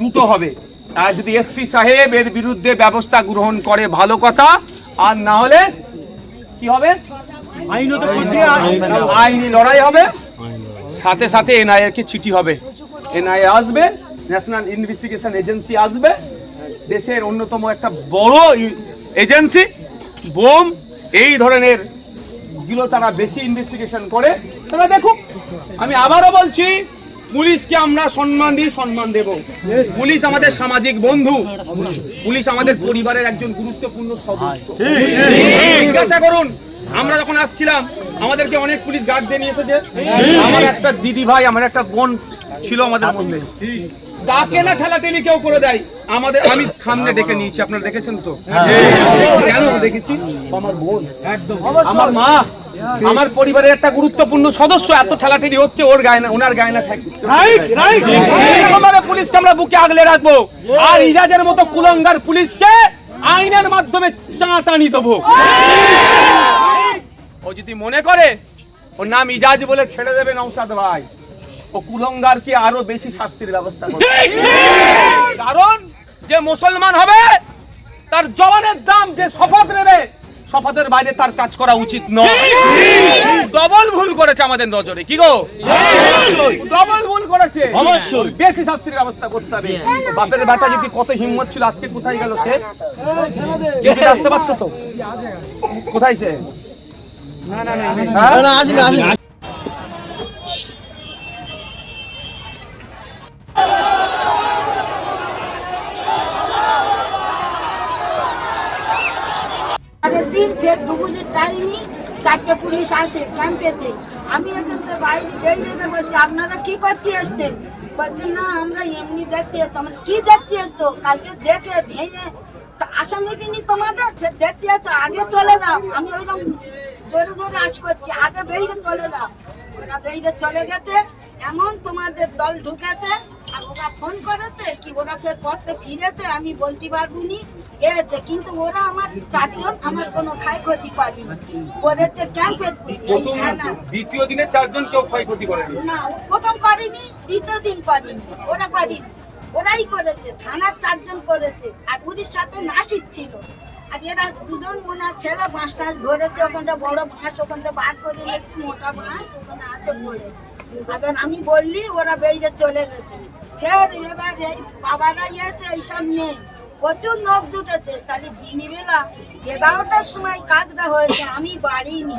দুটো হবে। আর যদি এসপি সাহেব এর বিরুদ্ধে ব্যবস্থা গ্রহণ করে, ভালো কথা। আর না হলে কি হবে? আইনি লড়াই হবে। সাথে সাথে এনআইএ কে চিঠি হবে। এনআইএ আসবে, ন্যাশনাল ইনভেস্টিগেশন এজেন্সি আসবে। দেশের অন্যতম একটা বড় এজেন্সি, বোম। এই ধরনেরগুলো তারা বেশি ইনভেস্টিগেশন করে। তারা দেখুক আমি আবারও বলছি পুলিশকে আমরা সম্মান দিই সম্মান দেব। পুলিশ আমাদের সামাজিক বন্ধু। পুলিশ আমাদের পরিবারের একজন গুরুত্বপূর্ণ সদস্য। জিজ্ঞাসা করুন। আমরা যখন আসছিলাম আমাদেরকে অনেক পুলিশ গার্ড দিয়ে নিয়ে এসেছে। আমার একটা দিদি ভাই আমার একটা বোন ছিল আমাদের মধ্যে। তাকে না ঠেলাঠেলি কেউ করে দেয়। আমাদের আমি সামনে ডেকে নিয়েছি আপনারা দেখেছেন তো? কেন দেখেছি? আমার বোন। একদম। আমার মা। আমার পরিবারের একটা গুরুত্বপূর্ণ সদস্য এত ঠেলাঠেলি হচ্ছে ওর গায়ে না ওনার গায়ে না এরকমভাবে পুলিশকে আমরা বুকে আগলে রাখব। আর ইজাজের মতো কুলঙ্গার পুলিশকে আইনের মাধ্যমে চাঁটানি দেবো। ও যদি মনে করে ওর নাম ইজাজ বলে ছেড়ে দেবে নৌসাদ ভাই ও কুলঙ্গার কি আরও বেশি শাস্তির ব্যবস্থা কারণ যে মুসলমান হবে তার জবানের দাম যে শপথ নেবে শপথের বাইরে তার কাজ করা উচিত নয় ডবল ভুল করেছে আমাদের নজরে কি গো ডবল ভুল করেছে অবশ্যই বেশি শাস্তির ব্যবস্থা করতে হবে বাপের বেটা যদি কত হিম্মত ছিল আজকে কোথায় গেল সে যদি আসতে পারতো তো কোথায় সে হ্যাঁ? পরের দিন ফের দুপুরের টাইমে চারটে পুলিশ আসে ক্যাম্পেতে আমি এখান থেকে বাইরে বেরিয়ে বলছি, আপনারা কি করতে এসছেন? বলছে, না, আমরা এমনি দেখতে এসছি। আমরা কি দেখতে এসছো? কালকে দেখে ভেঙে আশা মিটিনি তোমাদের? ফের দেখতে এসছো? আগে চলে যাও। আমি ওইরকম জোরে জোরে আশ করছি, আগে বেরিয়ে চলে যাও। ওরা বেরিয়ে চলে গেছে। এমন তোমাদের দল ঢুকেছে, আর ওরা ফোন করেছে কি ওরা ফের পথে ফিরেছে, আমি বলতে পারব নি। এসেছে কিন্তু ওরা আমার চারজন আমার কোনো ক্ষয়ক্ষতি করেনি। করেছে ক্যাম্পের দ্বিতীয় দিনে চারজন কেউ ক্ষয়ক্ষতি করেনি? না প্রথম করেনি দ্বিতীয় দিন করেনি ওরা করেনি। ওরাই করেছে থানার চারজন করেছে আর পুলিশ সাথে নাসিক ছিল। আর এরা দুজন মনে ছেলে বাঁশ টাস ধরেছে ওখানটা বড় বাঁশ ওখান থেকে বার করে নিয়েছি মোটা বাঁশ ওখানে আছে পড়ে। এবার আমি বললি ওরা বেরিয়ে চলে গেছে। ফের এবার এই বাবারা ইয়েছে এইসব নেই প্রচুর নখ জুটেছে তাহলে দিনই বেলা এগারোটার সময় কাজটা হয়েছে আমি বাড়িনি।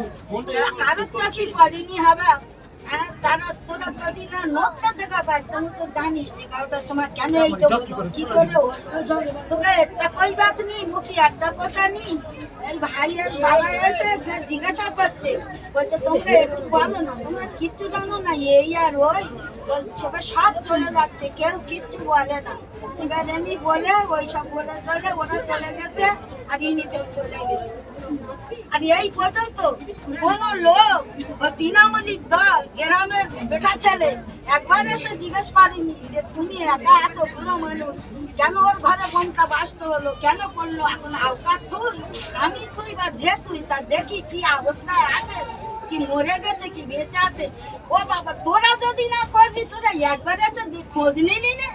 কারোর চাকরি করিনি হবে হ্যাঁ তারা তোরা যদি না দেখা পাস তুমি তো জানিস এগারোটার সময় কেন এইটা হলো কি করে হলো? তোকে একটা কই বাত নেই মুখি একটা কথা নেই। এই ভাইয়ের বাবা এসে জিজ্ঞাসা করছে বলছে তোমরা একটু বলো না তোমরা কিচ্ছু জানো না এই আর ওই। এবার সব চলে যাচ্ছে, কেউ কিচ্ছু বলে না। এবার এমনি বলে ওই সব বলে বলে ওরা চলে গেছে, আর ইনি ফের চলে গেছে। আর এই পর্যন্ত কোন লোক ও তৃণমূলীর দল, গ্রামের বেটা ছেলে একবার এসে জিজ্ঞেস করেনি যে, তুমি একা আছো কোনো মানুষ? কেন ওর ঘরে বোমটা বাস্ত হলো? কেন করল? এখন আওকাত তুই? আমি তুই বা যে তুই? তা দেখি কি অবস্থায় আছে? কি মরে গেছে, কি বেঁচে আছে? ও বাবা, তোরা যদি না করবি, তোরা একবার এসে খোঁজ নিলি না?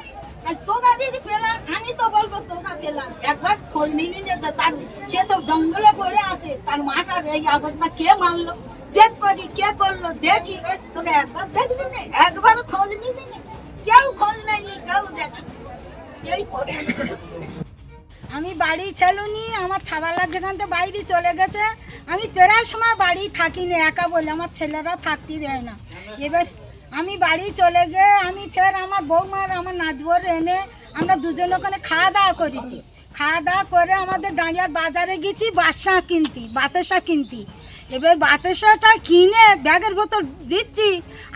আর তোকা যদি পেলাম, আমি তো বলব তোকা পেলাম। একবার খোঁজ নিলি না যে তার, সে তো জঙ্গলে পড়ে আছে, তার মাটার এই অবস্থা কে মারলো চেক করি, কে করল, দেখি। তোরা একবার দেখবি না? একবার খোঁজ নিলি না? কেউ খোঁজ নেয়নি, কেউ দেখি এই। আমি বাড়ি ছেলুনি আমার ছাবালার যেখান থেকে বাইরে চলে গেছে, আমি প্রায় সময় বাড়ি থাকি না একা বলে আমার ছেলেরা থাকতে দেয় না। এবার আমি বাড়ি চলে গিয়ে আমি ফের আমার বৌমার, আমার নাচবর এনে আমরা দুজন ওখানে খাওয়া দাওয়া করেছি। খাওয়া দাওয়া করে আমাদের দাঁড়িয়ার বাজারে গেছি বাদশা কিনতি বাতাসা কিনতি এবার বাতাসাটা কিনে ব্যাগের ভেতর দিচ্ছি,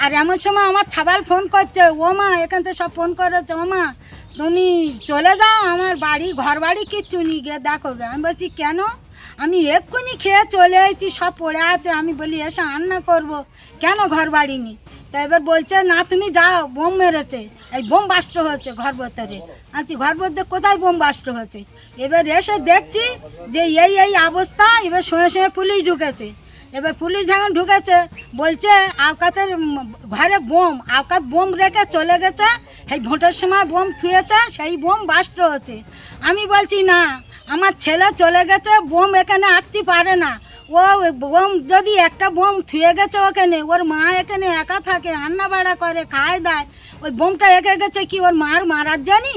আর এমন সময় আমার ছাবাল ফোন করছে, ও মা, এখান থেকে সব ফোন করেছে, ও মা তুমি চলে যাও, আমার বাড়ি ঘর বাড়ি কিচ্ছু নিয়ে গিয়ে দেখো। আমি বলছি, কেন? আমি এক্ষুনি খেয়ে চলে এসেছি, সব পড়ে আছে। আমি বলি, এসে, রান্না করব। কেন ঘর বাড়ি নি তা এবার বলছে, না, তুমি যাও, বোম মেরেছে। এই বোম বাস্ট হয়েছে ঘর ভেতরে। আছি ঘর ভেতরে কোথায় বোম বাস্ট হয়েছে? এবার এসে দেখছি যে এই এই অবস্থা। এবার সঙ্গে সঙ্গে পুলিশ ঢুকেছে। এবার পুলিশ যখন ঢুকেছে, বলছে, আওকাতের ঘরে বোম, আওকাত বোম রেখে চলে গেছে, সেই ভোটের সময় বোম থুয়েছে, সেই বোম বাস্ট হচ্ছে আমি বলছি, না, আমার ছেলে চলে গেছে, বোম এখানে আঁকতে পারে না। ও বোম যদি একটা বোম থুয়ে গেছে ওখানে, ওর মা এখানে একা থাকে রান্না বাড়া করে, খায় দায়। ওই বোমটা এঁকে গেছে কি, ওর মার মারার জানি?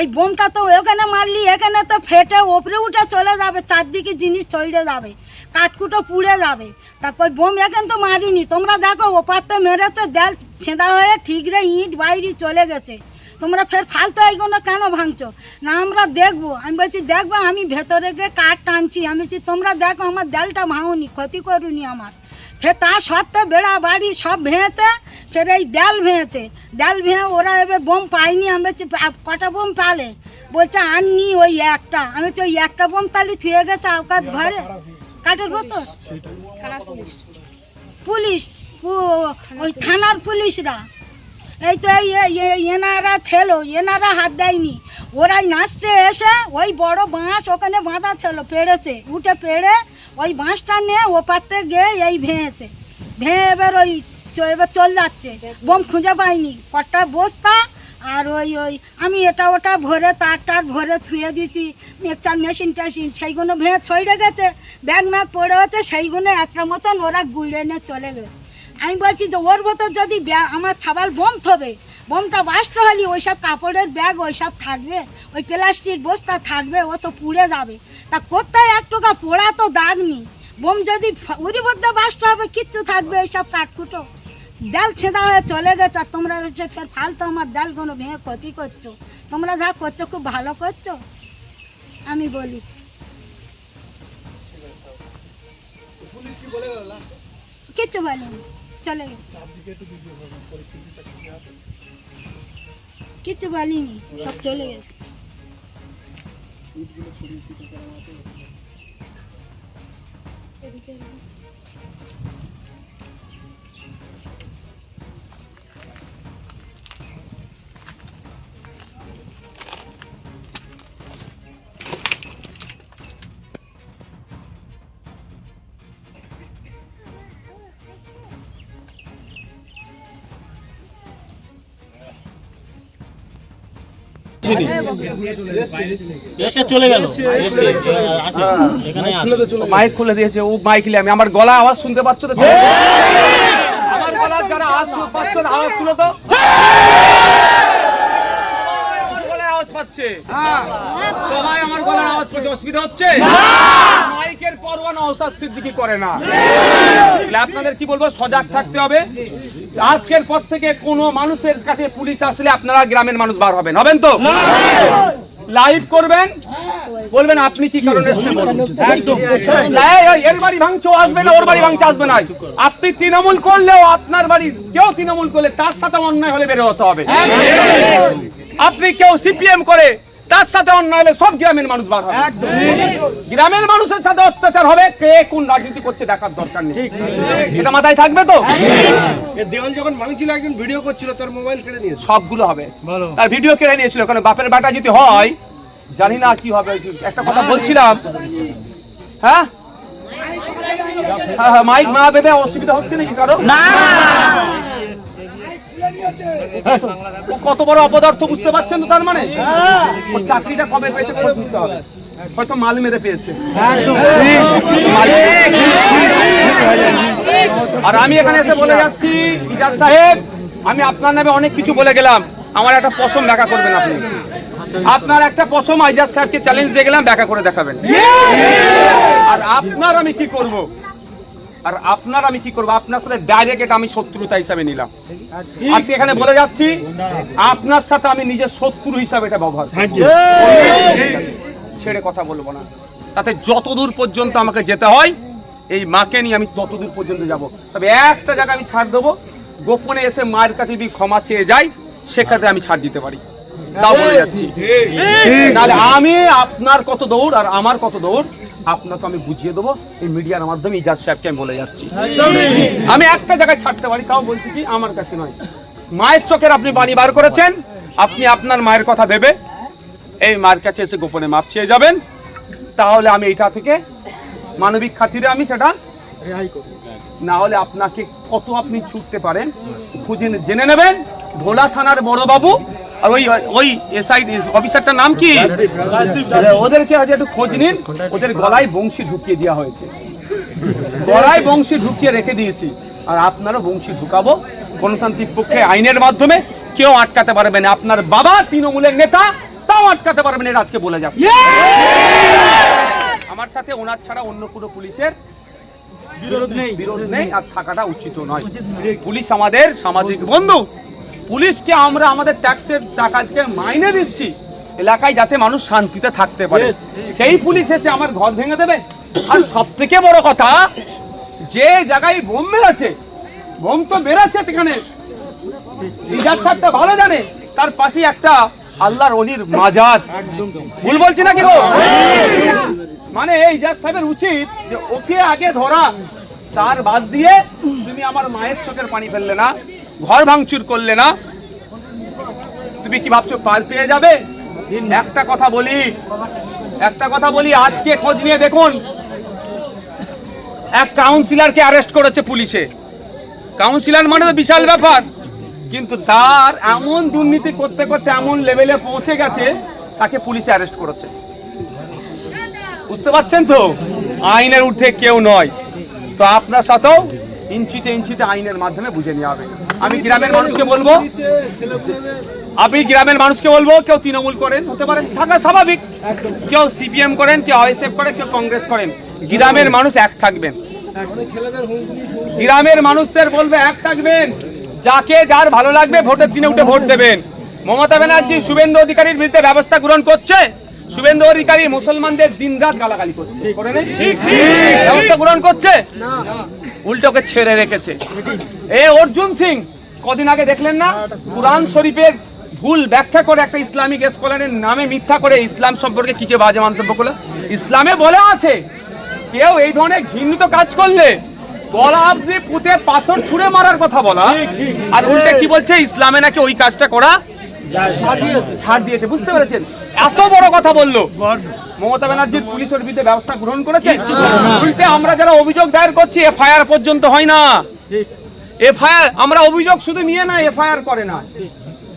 এই বোমটা তো ওখানে মারলি, এখানে তো ফেটে ওপরে উঠে চলে যাবে, চারদিকে জিনিস ছড়ে যাবে, কাঠকুটো পুড়ে যাবে। তারপর বোম এখানে তো মারিনি, তোমরা দেখো ওপার ওপারতে মেরেছে দেল ছেঁদা হয়ে ঠিক রে ইট বাইরে চলে গেছে। তোমরা ফের ফালতু এইগুলো কেন ভাঙছো? না, আমরা দেখব। আমি বলছি, দেখব, আমি ভেতরে গিয়ে কাঠ টানছি। আমি বলছি, তোমরা দেখো, আমার দেলটা ভাঙুনি, ক্ষতি করুনি আমার। ফের তা সত্ত্বে বেড়া বাড়ি সব ভেঙেছে। ফের এই দেল ভেঙেছে। দেল ভেঙে ওরা এবার বোম পায়নি আমি বলছি কটা বোম পালে? বলছে আননি ওই একটা। আমি বলছি ওই একটা বোম তালি থুয়ে গেছে আওকাত ঘরে? কাঠের বোতল পুলিশ। ওই থানার পুলিশরা? এই তো এই এনারা ছিল এনারা হাত দেয়নি। ওরাই নাচতে এসে ওই বড় বাঁশ ওখানে বাঁধা ছিল পেড়েছে। উঠে পেড়ে ওই বাঁশটা নিয়ে ওপারতে গিয়ে এই ভেঙেছে। ভেঙে এবার ওই এবার চল যাচ্ছে। বোম খুঁজে পাইনি। কটা বস্তা? আর ওই ওই, আমি এটা ওটা ভরে তার টার ভরে থুয়ে দিয়েছি। মিক্সচার মেশিন টেশিন, সেইগুলো ভেঙে ছড়ে গেছে। ব্যাগ ম্যাগ পড়ে আছে, সেইগুলো একটা মতন ওরা গুড়ে নিয়ে চলে গেছে। আমি বলছি যে, ওর ভেতর যদি আমার ছাবাল বোম থবে, বোমটা বাস্ট হলে ওইসব কাপড়ের ব্যাগ ওইসব থাকবে, ওই প্লাস্টিক বস্তা থাকবে, ও তো পুড়ে যাবে। তা কোথায় এক টাকা পোড়া তো দাগ নেই। বোম যদি মধ্যে বাস্ট হবে, কিচ্ছু থাকবে এইসব কাঠকুটো দেল ছেঁদা হয়ে চলে গেছে আর তোমরা হচ্ছে ফের ফালতু আমার দেলগুলো ভেঙে ক্ষতি করছ। তোমরা যা করছ খুব ভালো করছ আমি বলি কিচ্ছু বলিনি চলে গেছে। কিচ্ছু বলিনি সব চলে গেছে। এসে চলে গেল। এসে আসে এখানে আসে মাইক খুলে দিয়েছে। ও মাইক আমি। আমার গলা আওয়াজ শুনতে পাচ্ছ তো? আমার গলার যারা আওয়াজ পাচ্ছ আওয়াজ তুলে তো। আমার আওয়াজ পাচ্ছে সবাই আমার গলার আওয়াজ পাচ্ছে অসুবিধা হচ্ছে? মাইকের পরোয়া নওশাদ সিদ্দিকী করে না। আপনাদের কি বলব? সজাগ থাকতে হবে। আজকের পর থেকে কোনো মানুষের কাছে পুলিশ আসলে আপনারা গ্রামের মানুষ বার হবেন। হবেন তো? লাইভ করবেন। বলবেন আপনি কি কারণে এর বাড়ি ভাঙছো আসবে না ওর বাড়ি ভাঙছে আসবে না। আপনি তৃণমূল করলেও আপনার বাড়ি কেউ তৃণমূল করলে তার সাথে অন্যায় হলে বেরো হতে হবে। আপনি কেউ সিপিএম করে তার সাথে অন্যায় হলে সব গ্রামের মানুষ বার হবে। গ্রামের মানুষের সাথে অত্যাচার হবে কে কোন রাজনীতি করছে দেখার দরকার নেই। এটা মাথায় থাকবে তো? দেওয়াল যখন ভাঙছিল একজন ভিডিও করছিল তার মোবাইল কেড়ে নিয়েছে সবগুলো হবে। তার ভিডিও কেড়ে নিয়েছিল কারণ বাপের বাটা যদি হয় জানি না কি হবে। একটা কথা বলছিলাম। হ্যাঁ? হ্যাঁ, হ্যাঁ, মাইক মা বেঁধে অসুবিধা হচ্ছে নাকি কারও? না। কত বড় অপদার্থ বুঝতে পারছেন তো তার মানে? ওর চাকরিটা কবে পেয়েছে খোঁজ নিতে হবে। হয়তো মাল মেরে পেয়েছে। আর আমি এখানে এসে বলে যাচ্ছি ইজাজ সাহেব আমি আপনার নামে অনেক কিছু বলে গেলাম। আমার একটা পশম দেখা করবেন আপনি। আপনার একটা পশম আইজাজ সাহেবকে চ্যালেঞ্জ দিয়ে গেলাম দেখা করে দেখাবেন। আর আপনার আমি কি করব? আর আপনার আমি কি করব? আপনার সাথে ডাইরেক্ট আমি শত্রুতা হিসাবে নিলাম। আজকে এখানে বলে যাচ্ছি আপনার সাথে আমি নিজের শত্রু হিসাবে এটা ব্যবহার ছেড়ে কথা বলব না। তাতে যতদূর পর্যন্ত আমাকে যেতে হয় এই মাকে নিয়ে আমি ততদূর পর্যন্ত যাব। তবে একটা জায়গা আমি ছাড় দেবো গোপনে এসে মায়ের কাছে যদি ক্ষমা চেয়ে যাই সেক্ষেত্রে আমি ছাড় দিতে পারি। তাও বলে যাচ্ছি। তাহলে আমি আপনার কত দৌড় আর আমার কত দৌড় আপনাকে আমি বুঝিয়ে দেবো এই মিডিয়ার মাধ্যমে ইজাজ সাহেবকে আমি বলে যাচ্ছি। আমি একটা জায়গায় ছাড়তে পারি তাও বলছি কি আমার কাছে নয়। মায়ের চোখের আপনি বাণী বার করেছেন আপনি আপনার মায়ের কথা ভেবে এই মার কাছে এসে গোপনে মাপ চেয়ে যাবেন। তাহলে আমি এইটা থেকে মানবিক খাতিরে আমি সেটা না হলে আপনাকে কত আপনি ছুটতে পারেন খুঁজে জেনে নেবেন। ভোলা থানার বড় বাবু আর ওই ওই এসআই অফিসারটার নাম কি? ওদেরকে আজ একটু খোঁজ নিন। ওদের গলায় বংশী ঢুকিয়ে দেওয়া হয়েছে। গলায় বংশী ঢুকিয়ে রেখে দিয়েছি। আর আপনারও বংশী ঢুকাবো। গণতান্ত্রিক পক্ষে আইনের মাধ্যমে কেউ আটকাতে পারবে না। আপনার বাবা তৃণমূলের নেতা তাও আটকাতে পারবেন এটা আজকে বলে যাবে আমার সাথে ওনার ছাড়া অন্য কোনো পুলিশের বিরোধ নেই। বিরোধ নেই। আর থাকাটা উচিত নয়। পুলিশ আমাদের সামাজিক বন্ধু। পুলিশকে আমরা আমাদের ট্যাক্সের টাকা থেকে মাইনে দিচ্ছি। এলাকায় যাতে মানুষ শান্তিতে থাকতে পারে। সেই পুলিশ এসে আমার ঘর ভেঙে দেবে। আর সব থেকে বড় কথা যে জায়গায় বোম মেরেছে বোম তো মেরেছে এখানে রিজার্ভ সাহেবটা ভালো জানে তার পাশে একটা আল্লাহর অলির মাজার। ভুল বলছি নাকি গো? মানে এই জাজ সাহেবের উচিত যে ওকে আগে ধরা। তার বাদ দিয়ে তুমি আমার মায়ের চোখের পানি ফেললে না। ঘর ভাঙচুর করলে না, তুমি কি ভাবছ পার পেয়ে যাবে? একটা কথা বলি, একটা কথা বলি, আজকে খোঁজ নিয়ে দেখুন, এক কাউন্সিলরকে অ্যারেস্ট করেছে পুলিশে। কাউন্সিলর মানে তো বিশাল ব্যাপার, কিন্তু তার এমন দুর্নীতি করতে করতে এমন লেভেলে পৌঁছে গেছে, তাকে পুলিশে অ্যারেস্ট করেছে। বুঝতে পারছেন তো? আইনের ঊর্ধ্বে কেউ নয়। তো আপনার সাথেও ইঞ্চিতে ইঞ্চিতে আইনের মাধ্যমে বুঝে নেওয়া হবে। আমি গ্রামের মানুষকে বলব। আমি গ্রামের মানুষকে বলব কেউ তৃণমূল করেন হতে পারে থাকা স্বাভাবিক। কেউ সিপিএম করেন কেউ আইএসএফ করেন কেউ কংগ্রেস করেন। গ্রামের মানুষ এক থাকবেন। গ্রামের মানুষদের বলবে এক থাকবেন। যাকে যার ভালো লাগবে ভোটের দিনে উঠে ভোট দেবেন। মমতা ব্যানার্জি শুভেন্দু অধিকারীর বিরুদ্ধে ব্যবস্থা গ্রহণ করছে। শুভেন্দু অধিকারী মুসলমানদের দিনরাত গালাগালি করছে। ব্যবস্থা গ্রহণ করছে? উল্টো ওকে ছেড়ে রেখেছে। এ অর্জুন সিং কদিন আগে দেখলেন না? কুরআন শরীফের ভুল ব্যাখ্যা করে একটা ইসলামিক স্কলারের নামে মিথ্যা করে ইসলাম সম্পর্কে কিছু বাজে মন্তব্য করল? ইসলামে বলা আছে কেউ এই ধরনের ঘৃণিত কাজ করলে গলা অব্দি পুঁতে পাথর ছুঁড়ে মারার কথা বলা। আর উল্টে কি বলছে ইসলামে নাকি ওই কাজটা করা ছাড় দিয়েছে। বুঝতে পেরেছেন? এত বড় কথা বলল। মমতা ব্যানার্জির পুলিশের বিরুদ্ধে ব্যবস্থা গ্রহণ করেছে? উল্টে আমরা যারা অভিযোগ দায়ের করছি এফআইআর পর্যন্ত হয় না। এফআইআর আমরা অভিযোগ শুধু নিয়ে না এফআইআর করে না।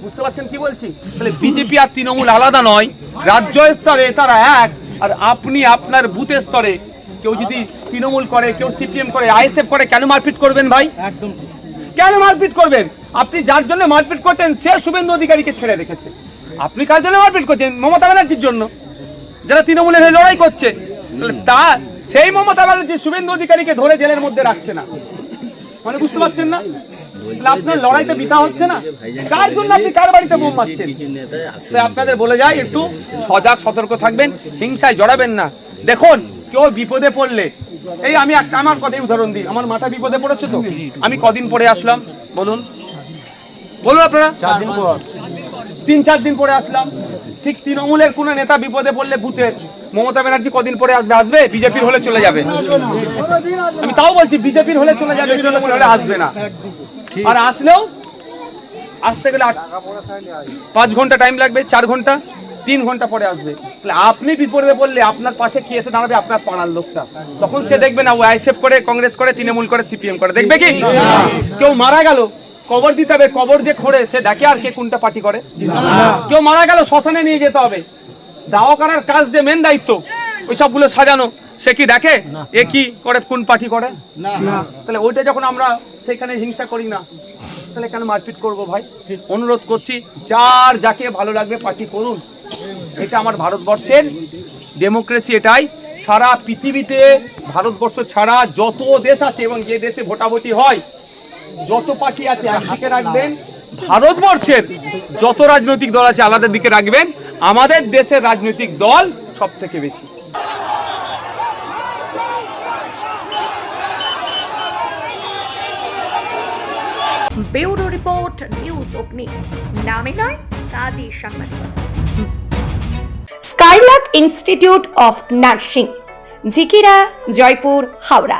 বুঝতে পারছেন কি বলছি? তাহলে বিজেপি আর তৃণমূল আলাদা নয় রাজ্য স্তরে তারা এক আর আপনি আপনার বুথ স্তরে। কেউ যদি তৃণমূল করে কেউ সিপিএম করে আইএসএফ করে কেন মারপিট করবেন ভাই? একদম কেন মারপিট করবেন? আপনি যার জন্য মারপিট করতেন সে শুভেন্দু অধিকারীকে ছেড়ে রেখেছে। আপনি কার জন্য মারপিট করছেন? মমতা ব্যানার্জির জন্য। যারা তৃণমূলের হয়ে লড়াই করছে তা, সেই মমতা ব্যানার্জি শুভেন্দু অধিকারীকে ধরে জেলের মধ্যে রাখছে না। মানে বুঝতে পারছেন না? আপনার লড়াইতে বিতা হচ্ছে না? কার জন্য আপনি কার বাড়িতে বোম মারছেন? আপনাদের বলে যাই, একটু সজাগ, সতর্ক থাকবেন, হিংসায় জড়াবেন না। দেখুন, কেউ বিপদে পড়লে, এই আমি একটা, আমার কথাই উদাহরণ দিই। আমার মাথা বিপদে পড়েছে তো? আমি কদিন পরে আসলাম, বলুন। বলুন আপনারা। চার দিন পর। তিন চার দিন পরে আসলাম। ঠিক তৃণমূলের কোন নেতা বিপদে পড়লে বুথের মমতা ব্যানার্জি কদিন পরে আসবে? আসবে? বিজেপির হলে চলে যাবে। আমি তাও বলছি বিজেপির হলে চলে যাবে তৃণমূল হলে আসবে না। আর আসলেও আসতে গেলে আট- পাঁচ ঘণ্টা টাইম লাগবে চার ঘণ্টা তিন ঘণ্টা পরে আসবে। আপনি বিপদে পড়লে আপনার পাশে কি এসে দাঁড়াবে? আপনার পাড়ার লোকটা। তখন সে দেখবে না ও আইসেফ করে কংগ্রেস করে তৃণমূল করে সিপিএম করে। দেখবে কি? কেউ মারা গেল কবর দিতে হবে কবর যে খোঁড়ে সে দেখে আর কে কোনটা পার্টি করে। কেউ মারা গেল শ্মশানে নিয়ে যেতে হবে। দাওয়া করার কাজ যে মেন দায়িত্ব ওই সবগুলো সাজানো। সে কি দেখে? এ কি করে কোন পার্টি করে? তাহলে ওইটা যখন আমরা সেখানে হিংসা করি না তাহলে কেন মারপিট করব ভাই? অনুরোধ করছি যার যাকে ভালো লাগবে পার্টি করুন। এটা আমার ভারতবর্ষের ডেমোক্রেসি এটাই। সারা পৃথিবীতে ভারতবর্ষ ছাড়া যত দেশ আছে এবং যে দেশে ভোটাভুটি হয় যত পার্টি আছে একদিকে রাখবেন। ভারতবর্ষের যত রাজনৈতিক দল আছে আলাদা দিকে রাখবেন। আমাদের দেশের রাজনৈতিক দল সব থেকে বেশি। ব্যুরো রিপোর্ট নিউজ অগ্নি। নামে নয় কাজী সাংবাদিকতা Skylark institute of nursing Jhikira Joypur Howrah.